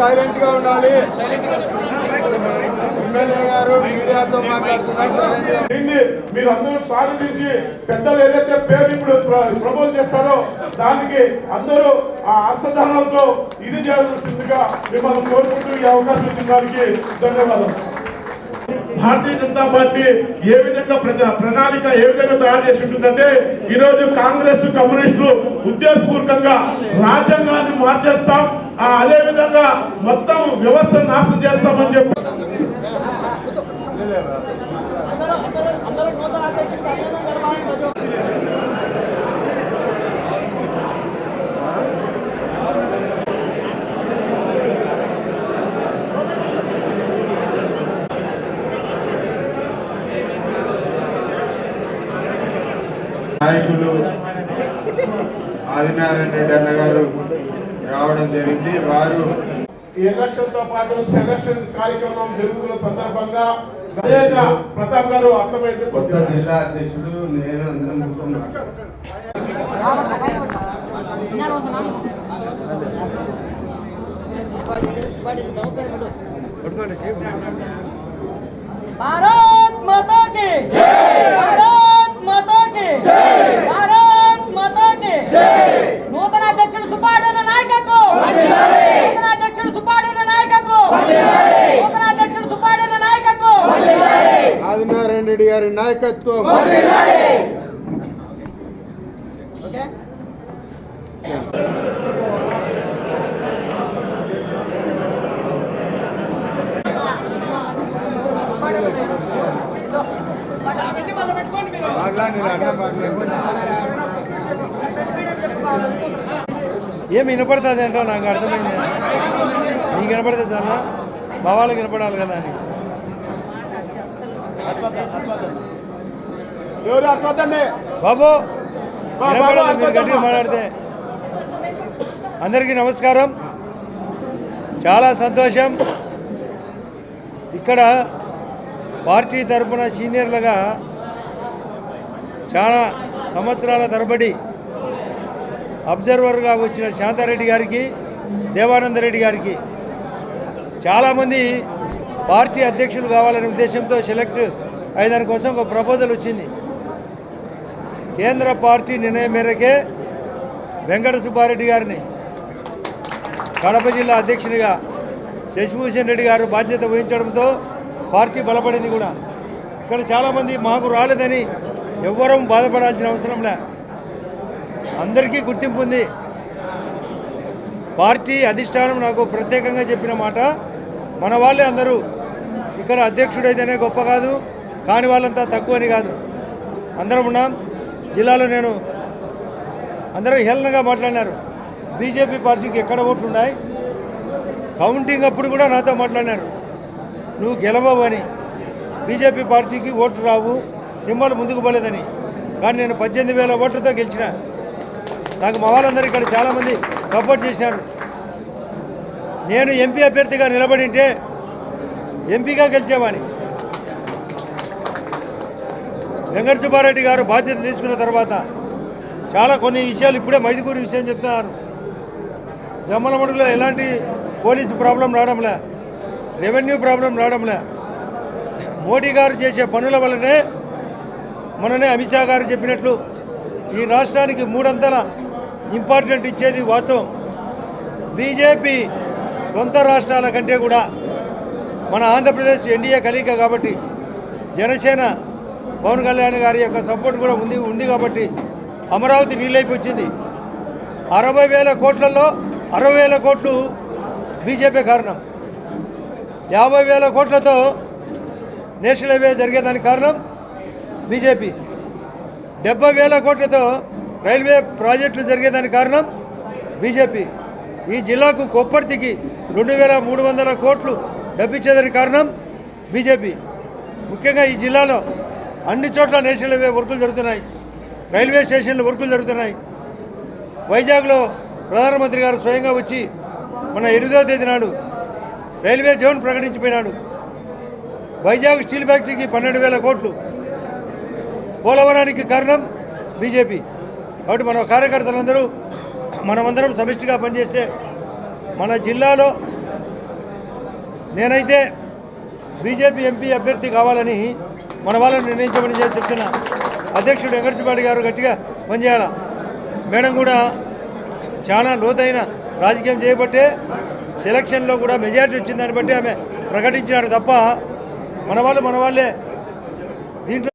సైలెంట్గా ఉండాలి. ఎమ్మెల్యే గారు మీడియాతో మాట్లాడుతున్నారు. దీన్ని మీరు అందరూ స్వాగతించి పెద్దలు ఏదైతే పేరు ఇప్పుడు ప్రపోజ్ చేస్తారో దానికి అందరూ ఆ హర్షధారణలతో ఇది చేయాల్సిందిగా మిమ్మల్ని కోరుకుంటూ ఈ అవకాశం ఇచ్చిన దానికి ధన్యవాదాలు. భారతీయ జనతా పార్టీ ఏ విధంగా ప్రజా ప్రణాళిక ఏ విధంగా తయారు చేసి ఉంటుందంటే ఈరోజు కాంగ్రెస్ కమ్యూనిస్టులు ఉద్దేశపూర్వకంగా రాజ్యాంగాన్ని మార్చేస్తాం. ఆ, అదే విధంగా మొత్తం వ్యవస్థ నాశనం చేస్తామని చెప్పి అందరూ అందరూ అందరూ నూతన అధ్యక్షుడు నాయకులు ఆదినారాయణ రెడ్డి అన్న గారు రావడం జరిగింది. వారు ఈ ఎలక్షన్తో పాటు సెలక్షన్ కార్యక్రమం జరుగుతున్న సందర్భంగా ప్రతాప్ గారు అర్థమైంది కొత్త జిల్లా అధ్యక్షుడు నేను అందరం. భారత్ మాతా కి నూతన అధ్యక్షుడు సుబ్బారెడ్డి నాయకత్వం! నూతన అధ్యక్షుడు సుబ్బారెడ్డి నాయకత్వం! నూతన అధ్యక్షుడు సుబ్బారెడ్డి నాయకత్వం! ఆదినారాయణ రెడ్డి గారి నాయకత్వం. ఓకే? మాట్లాడి అన్న మాట్లాడి ఏం వినపడుతుంది ఏంటో నాకు అర్థమైంది. నీకు వినపడుతుంది అన్న వాళ్ళకి వినపడాలి కదా అని. బాబు వినపడదు మీరు గట్టిగా. మాట్లాడితే. అందరికీ నమస్కారం. చాలా సంతోషం. ఇక్కడ పార్టీ తరపున సీనియర్లుగా చాలా సంవత్సరాల తరబడి అబ్జర్వర్గా వచ్చిన శాంతారెడ్డి గారికి దేవానంద రెడ్డి గారికి. చాలామంది పార్టీ అధ్యక్షులు కావాలనే ఉద్దేశంతో సెలెక్ట్ అయ్యేదాని కోసం ఒక ప్రపోజల్ వచ్చింది. కేంద్ర పార్టీ నిర్ణయం మేరకే వెంకట సుబ్బారెడ్డి గారిని కడప జిల్లా అధ్యక్షునిగా శశిభూషణ్ రెడ్డి గారు బాధ్యత వహించడంతో పార్టీ బలపడింది కూడా. ఇక్కడ చాలామంది మాకు రాలేదని ఎవ్వరం బాధపడాల్సిన అవసరం లే. అందరికీ గుర్తింపు ఉంది. పార్టీ అధిష్టానం నాకు ప్రత్యేకంగా చెప్పిన మాట. మన వాళ్ళే అందరూ. ఇక్కడ అధ్యక్షుడైతేనే గొప్ప కాదు కాని వాళ్ళంతా తక్కువని కాదు. అందరం ఉన్నాం. జిల్లాలో నేను అందరూ హేళనగా మాట్లాడినారు. బీజేపీ పార్టీకి ఎక్కడ ఓట్లు ఉన్నాయి? కౌంటింగ్ అప్పుడు కూడా నాతో మాట్లాడినారు. నువ్వు గెలవవు అని. బీజేపీ పార్టీకి ఓట్లు రావు సింహాలు ముందుకు పోలేదని. కానీ నేను పద్దెనిమిది వేల ఓట్లతో గెలిచిన. నాకు మా వాళ్ళందరూ ఇక్కడ చాలామంది సపోర్ట్ చేశారు. నేను ఎంపీ అభ్యర్థిగా నిలబడి ఉంటే ఎంపీగా గెలిచేవాడిని. వెంకట సుబ్బారెడ్డి గారు బాధ్యత తీసుకున్న తర్వాత చాలా కొన్ని విషయాలు ఇప్పుడే మైదుకూరి విషయం చెప్తున్నారు. జమ్మలమడుగులో ఎలాంటి పోలీసు ప్రాబ్లం రావడంలే రెవెన్యూ ప్రాబ్లం రావడంలే. మోడీ గారు చేసే పనుల వల్లనే మననే అమిత్ షా గారు చెప్పినట్లు ఈ రాష్ట్రానికి మూడంతల ఇంపార్టెంట్ ఇచ్చేది వాస్తవం. బీజేపీ సొంత రాష్ట్రాల కంటే కూడా మన ఆంధ్రప్రదేశ్ ఎన్డీఏ కలిక కాబట్టి జనసేన పవన్ కళ్యాణ్ గారి యొక్క సపోర్ట్ కూడా ఉంది ఉంది కాబట్టి అమరావతి రీలైపు వచ్చింది. అరవై వేల కోట్లలో అరవై వేల కోట్లు బీజేపీ కారణం. యాభై వేల కోట్లతో నేషనల్ హైవే జరిగేదానికి కారణం బీజేపీ. డెబ్బై వేల కోట్లతో రైల్వే ప్రాజెక్టులు జరిగేదానికి కారణం బీజేపీ. ఈ జిల్లాకు కొప్పర్తికి రెండు వేల మూడు వందల కోట్లు డబ్బిచ్చేదానికి కారణం బీజేపీ. ముఖ్యంగా ఈ జిల్లాలో అన్ని చోట్ల నేషనల్ హైవే వర్కులు జరుగుతున్నాయి. రైల్వే స్టేషన్లు వర్కులు జరుగుతున్నాయి. వైజాగ్లో ప్రధానమంత్రి గారు స్వయంగా వచ్చి మన ఎనిమిదవ తేదీ నాడు రైల్వే జోన్ ప్రకటించిపోయినాడు. వైజాగ్ స్టీల్ ఫ్యాక్టరీకి పన్నెండు వేల కోట్లు పోలవరానికి కారణం బీజేపీ. కాబట్టి మన కార్యకర్తలందరూ మనమందరం సమిష్టిగా పనిచేస్తే మన జిల్లాలో నేనైతే బీజేపీ ఎంపీ అభ్యర్థి కావాలని మన వాళ్ళని నిర్ణయించమని చెప్తున్నా. అధ్యక్షుడు వెంకటశివాడి గారు గట్టిగా పనిచేయాల? మేడం కూడా చాలా లోతైన రాజకీయం చేయబట్టే సెలక్షన్లో కూడా మెజారిటీ వచ్చిందని బట్టి ఆమె ప్రకటించినాడు తప్ప మన వాళ్ళు మన వాళ్ళే. దీంట్లో